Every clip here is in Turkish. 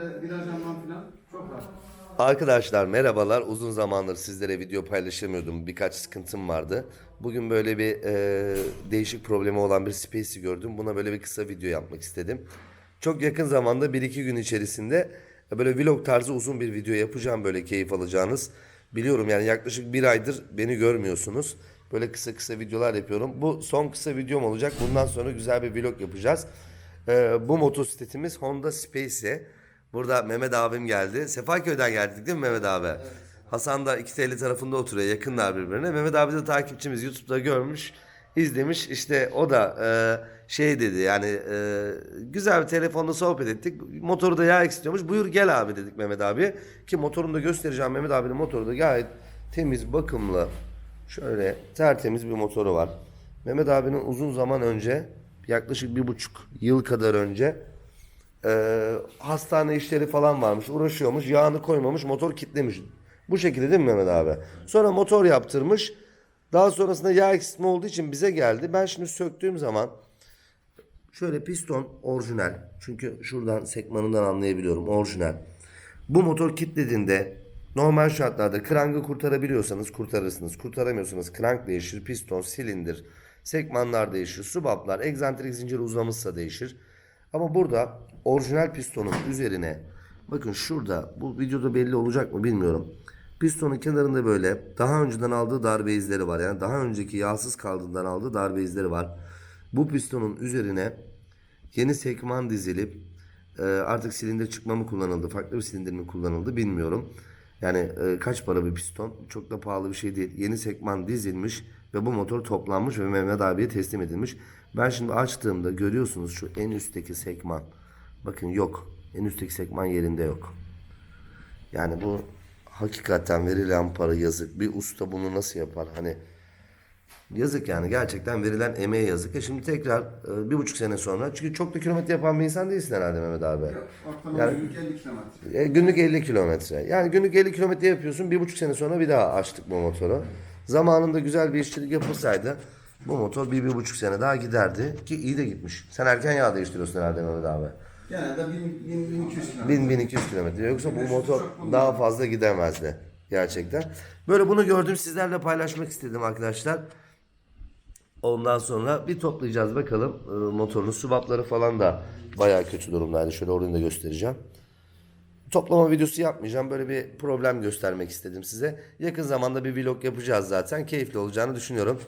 böyle virajlarından falan çok rahat. Arkadaşlar merhabalar. Uzun zamandır sizlere video paylaşamıyordum. Birkaç sıkıntım vardı. Bugün böyle bir e, değişik problemi olan bir Space'i gördüm. Buna böyle bir kısa video yapmak istedim. Çok yakın zamanda 1-2 gün içerisinde böyle vlog tarzı uzun bir video yapacağım böyle keyif alacağınız. Biliyorum yani yaklaşık bir aydır beni görmüyorsunuz. Böyle kısa kısa videolar yapıyorum. Bu son kısa videom olacak. Bundan sonra güzel bir vlog yapacağız. E, bu motosikletimiz Honda Space. Burada Mehmet abim geldi. Sefaköy'den geldik değil mi Mehmet abi? Hasan da iki teli tarafında oturuyor. Yakınlar birbirine. Mehmet abi de takipçimiz. YouTube'da görmüş, izlemiş. İşte o da e, şey dedi yani e, güzel bir telefonda sohbet ettik. Motoru da yağ istiyormuş. Buyur gel abi dedik Mehmet abi. Ki motorunu da göstereceğim. Mehmet abinin motoru da gayet temiz, bakımlı. Şöyle tertemiz bir motoru var. Mehmet abinin uzun zaman önce yaklaşık bir buçuk yıl kadar önce ee, hastane işleri falan varmış. Uğraşıyormuş. Yağını koymamış. Motor kitlemiş. Bu şekilde değil mi Mehmet abi? Sonra motor yaptırmış. Daha sonrasında yağ eksiltme olduğu için bize geldi. Ben şimdi söktüğüm zaman şöyle piston orijinal. Çünkü şuradan sekmanından anlayabiliyorum. Orijinal. Bu motor kilitlediğinde normal şartlarda krangı kurtarabiliyorsanız kurtarırsınız. Kurtaramıyorsanız krank değişir, piston, silindir, sekmanlar değişir, subaplar, egzantrik zincir uzamışsa değişir. Ama burada orijinal pistonun üzerine bakın şurada bu videoda belli olacak mı bilmiyorum. Pistonun kenarında böyle daha önceden aldığı darbe izleri var. Yani daha önceki yağsız kaldığından aldığı darbe izleri var. Bu pistonun üzerine yeni sekman dizilip e, artık silindir çıkma mı kullanıldı, farklı bir silindir mi kullanıldı bilmiyorum. Yani e, kaç para bir piston? Çok da pahalı bir şey değil. Yeni sekman dizilmiş ve bu motor toplanmış ve Mehmet abiye teslim edilmiş. Ben şimdi açtığımda görüyorsunuz şu en üstteki sekman. Bakın yok. En üstteki sekman yerinde yok. Yani bu hakikaten verilen para yazık. Bir usta bunu nasıl yapar? Hani yazık yani gerçekten verilen emeğe yazık. E şimdi tekrar e, bir buçuk sene sonra çünkü çok da kilometre yapan bir insan değilsin herhalde Mehmet abi. Ortalama Yani- günlük 50 kilometre. E, günlük 50 kilometre. Yani günlük 50 kilometre yapıyorsun. Bir buçuk sene sonra bir daha açtık bu motoru. Zamanında güzel bir işçilik yapılsaydı bu motor bir, bir buçuk sene daha giderdi. Ki iyi de gitmiş. Sen erken yağ değiştiriyorsun herhalde Mehmet abi. Genelde 1000 1000 1200 kilometre. 1000-1200 kilometre. Yoksa bu motor daha fazla gidemezdi. Gerçekten. Böyle bunu gördüm sizlerle paylaşmak istedim arkadaşlar. Ondan sonra bir toplayacağız bakalım. Ee, motorun subapları falan da bayağı kötü durumdaydı. Şöyle orayı da göstereceğim. Toplama videosu yapmayacağım. Böyle bir problem göstermek istedim size. Yakın zamanda bir vlog yapacağız zaten. Keyifli olacağını düşünüyorum.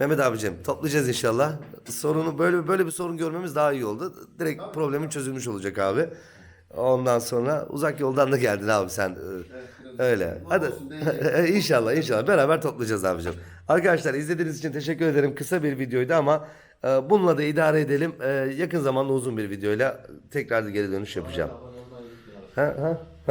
Mehmet abicim toplayacağız inşallah. Sorunu böyle böyle bir sorun görmemiz daha iyi oldu. Direkt problemin çözülmüş olacak abi. Ondan sonra uzak yoldan da geldin abi sen. Ee, Öyle. Hadi. olsun, inşallah inşallah beraber toplayacağız abicim. Arkadaşlar izlediğiniz için teşekkür ederim. Kısa bir videoydu ama e, bununla da idare edelim. E, yakın zamanda uzun bir videoyla tekrar da geri dönüş yapacağım. Ha, ha.